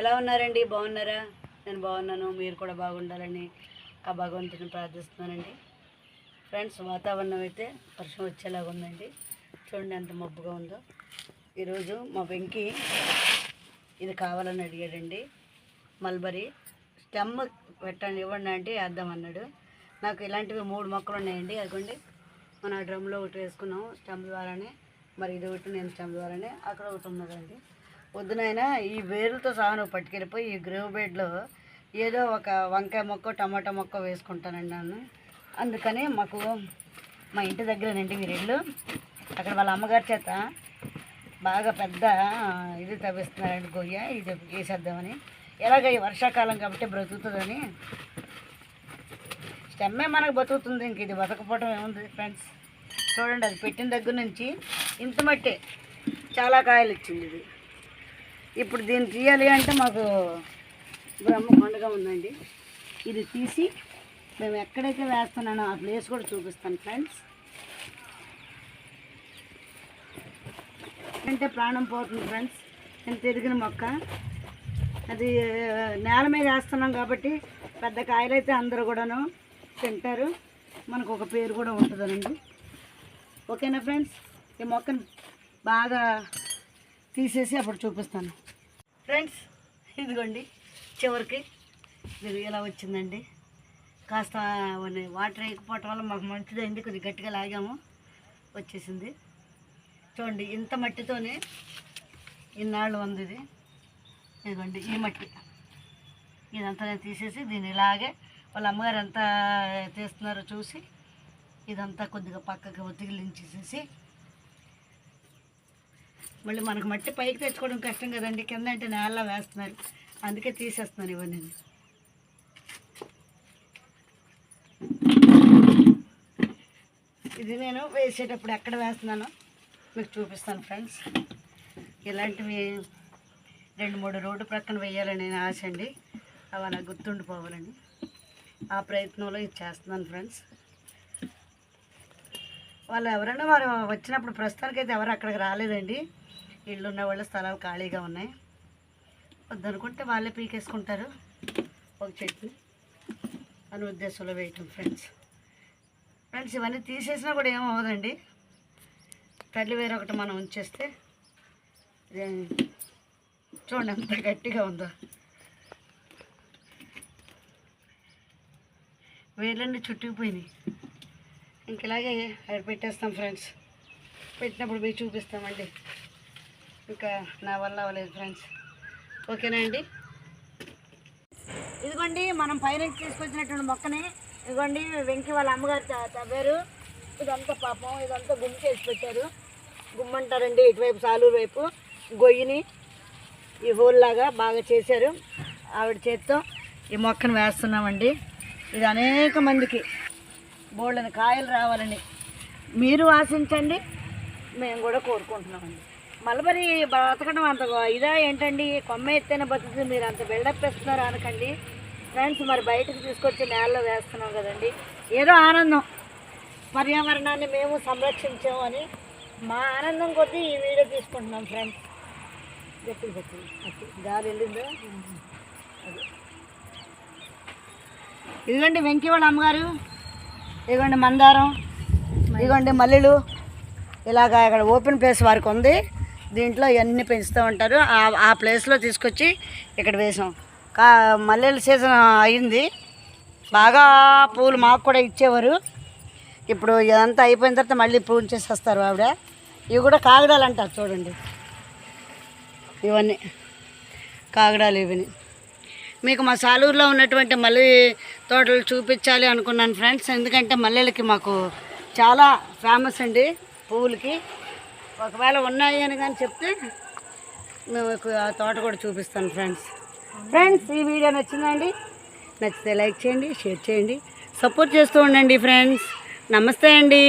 ఎలా ఉన్నారండి? బాగున్నారా? నేను బాగున్నాను. మీరు కూడా బాగుండాలని ఆ భగవంతుని ప్రార్థిస్తున్నానండి. ఫ్రెండ్స్ వాతావరణం అయితే వర్షం వచ్చేలాగా ఉందండి. చూడండి ఎంత మబ్బుగా ఉందో. ఈరోజు మా వెంకి ఇది కావాలని అడిగాడండి. మల్బరీ స్టెమ్ పెట్టండి ఇవ్వండి అంటే వేద్దామన్నాడు. నాకు ఇలాంటివి మూడు మొక్కలు ఉన్నాయండి. అదిగోండి. మన డ్రమ్లో ఒకటి వేసుకున్నాము స్టెమ్ ద్వారానే. మరి ఇది ఒకటి నేను స్టెమ్ ద్వారానే. అక్కడ ఒకటి ఉన్నదండి. వద్దునైనా ఈ వేరులతో సహా నువ్వు పట్టుకెళ్ళిపోయి ఈ గ్రేవ్ బెడ్లో ఏదో ఒక వంకాయ మొక్క టమాటా మొక్క వేసుకుంటానండి నన్ను. అందుకని మాకు మా ఇంటి దగ్గరేనండి మీరు అక్కడ వాళ్ళ అమ్మగారి చేత బాగా పెద్ద ఇది తవ్విస్తున్నారండి గొయ్య ఇది వేసేద్దామని. ఎలాగ ఈ వర్షాకాలం కాబట్టి బ్రతుకుతుందని. స్టెమ్మే మనకు బతుకుతుంది ఇంక ఇది బతకపోవడం ఏముంది ఫ్రెండ్స్? చూడండి అది పెట్టిన దగ్గర నుంచి ఇంత మట్టే. చాలా కాయలు ఇచ్చింది ఇది. ఇప్పుడు దీన్ని తీయాలి అంటే మాకు బ్రహ్మ పండుగ ఉందండి. ఇది తీసి మేము ఎక్కడైతే వేస్తున్నానో ఆ ప్లేస్ కూడా చూపిస్తాను ఫ్రెండ్స్. అంటే ప్రాణం పోతుంది ఫ్రెండ్స్. నేను ఎదిగిన మొక్క. అది నేల మీద వేస్తున్నాం కాబట్టి పెద్ద కాయలైతే అందరూ కూడాను తింటారు. మనకు ఒక పేరు కూడా ఉంటుందనండి. ఓకేనా ఫ్రెండ్స్? ఈ మొక్కను బాగా తీసేసి అప్పుడు చూపిస్తాను. ఫ్రెండ్స్ ఇదిగోండి చివరికి ఇది ఇలా వచ్చిందండి. కాస్త వాటర్ వేయకపోవటం వల్ల మాకు మంచిదైంది కొద్దిగా గట్టిగా లాగాము వచ్చేసింది. చూడండి ఇంత మట్టితోనే ఇన్నాళ్ళు ఉంది ఇది. ఇదిగోండి ఈ మట్టి. ఇదంతా నేను తీసేసి దీన్ని ఇలాగే వాళ్ళ అమ్మగారు ఎంత తీస్తున్నారో చూసి ఇదంతా కొద్దిగా పక్కకి ఒత్తిగిలించేసేసి మళ్ళీ మనకు మట్టి పైకి తెచ్చుకోవడం కష్టం కదండి కింద అంటే నేల వేస్తున్నారు. అందుకే తీసేస్తున్నాను ఇవన్నీ ఇది నేను వేసేటప్పుడు ఎక్కడ వేస్తున్నానో మీకు చూపిస్తాను ఫ్రెండ్స్. ఇలాంటివి రెండు మూడు రోడ్డు ప్రక్కన వేయాలని నేను ఆశ అండి. అవి అలా గుర్తుండిపోవాలని ఆ ప్రయత్నంలో ఇది చేస్తున్నాను ఫ్రెండ్స్. వాళ్ళు ఎవరైనా వారు వచ్చినప్పుడు ప్రస్తుతానికి అయితే ఎవరు అక్కడికి రాలేదండి. ఇళ్ళు ఉన్న వాళ్ళ స్థలాలు ఖాళీగా ఉన్నాయి. వద్దనుకుంటే వాళ్ళే పీకేసుకుంటారు. ఒక చెట్టు. అని ఉద్దేశంలో వేయటం ఫ్రెండ్స్ ఫ్రెండ్స్ ఇవన్నీ తీసేసినా కూడా ఏమవుదండి అవ్వదండి. తల్లి వేరే ఒకటి మనం ఉంచేస్తే చూడండి ఎంత గట్టిగా ఉందో. వేర్లన్నీ చుట్టుకుపోయినాయి ఇంక ఇలాగే అక్కడ పెట్టేస్తాం ఫ్రెండ్స్ పెట్టినప్పుడు మీకు చూపిస్తామండి. ఇంకా నా వల్ల అవ్వలేదు ఫ్రెండ్స్ ఓకేనా అండి? ఇదిగోండి మనం పైన తీసుకొచ్చినటువంటి మొక్కని ఇదిగోండి వెంకి వాళ్ళ అమ్మగారు తవ్వారు. ఇదంతా పాపం ఇదంతా గుమ్మ చేసి పెట్టారు. గుమ్మంటారండి ఇటువైపు సాలూరు వైపు గొయ్యిని. ఈ హోల్లాగా బాగా చేశారు ఆవిడ చేత్తో. ఈ మొక్కను వేస్తున్నామండి. ఇది అనేక మందికి బోళ్ళని కాయలు రావాలని మీరు ఆశించండి మేము కూడా కోరుకుంటున్నామండి. మలబరి బతకడం అంత ఇదా ఏంటండి? కొమ్మ ఎత్తైన బతుకుతుంది మీరు అంత బిల్డప్ ఇస్తున్నారు అనకండి. ఫ్రెండ్స్ మరి బయటకు తీసుకొచ్చి నేలలో వేస్తున్నాం కదండి. ఏదో ఆనందం. పర్యావరణాన్ని మేము సంరక్షించాము అని మా ఆనందం కొద్దీ ఈ వీడియో తీసుకుంటున్నాం ఫ్రెండ్స్ గట్టి గట్టి గాలి వెళ్ళిందో? అది. ఇదిగోండి వెంకీ వాళ్ళ అమ్మగారు. ఇదిగోండి మందారం. ఇదిగోండి మల్లెలు. ఇలాగా ఇక్కడ ఓపెన్ ప్లేస్ వారికి ఉంది. దీంట్లో ఇవన్నీ పెంచుతూ ఉంటారు. ఆ- ఆ ప్లేస్లో తీసుకొచ్చి ఇక్కడ వేసాం. కా మల్లెల సీజన్ అయింది. బాగా పూలు మాకు కూడా ఇచ్చేవారు. ఇప్పుడు ఇదంతా అయిపోయిన తర్వాత మళ్ళీ పూలు చేసేస్తారు ఆవిడ. ఇవి కూడా కాగడాలు అంటారు చూడండి. ఇవన్నీ కాగడాలు ఇవన్నీ. మీకు మా సాలూరులో ఉన్నటువంటి మల్లె తోటలు చూపించాలి అనుకున్నాను ఫ్రెండ్స్. ఎందుకంటే మల్లెలకి మాకు చాలా ఫేమస్ అండి పువ్వులకి ఒకవేళ ఉన్నాయి అని కానీ చెప్తే మీకు ఆ తోట కూడా చూపిస్తాను ఫ్రెండ్స్. ఫ్రెండ్స్ ఈ వీడియో నచ్చిందండి? నచ్చితే లైక్ చేయండి షేర్ చేయండి. సపోర్ట్ చేస్తూ ఉండండి ఫ్రెండ్స్. నమస్తే అండి.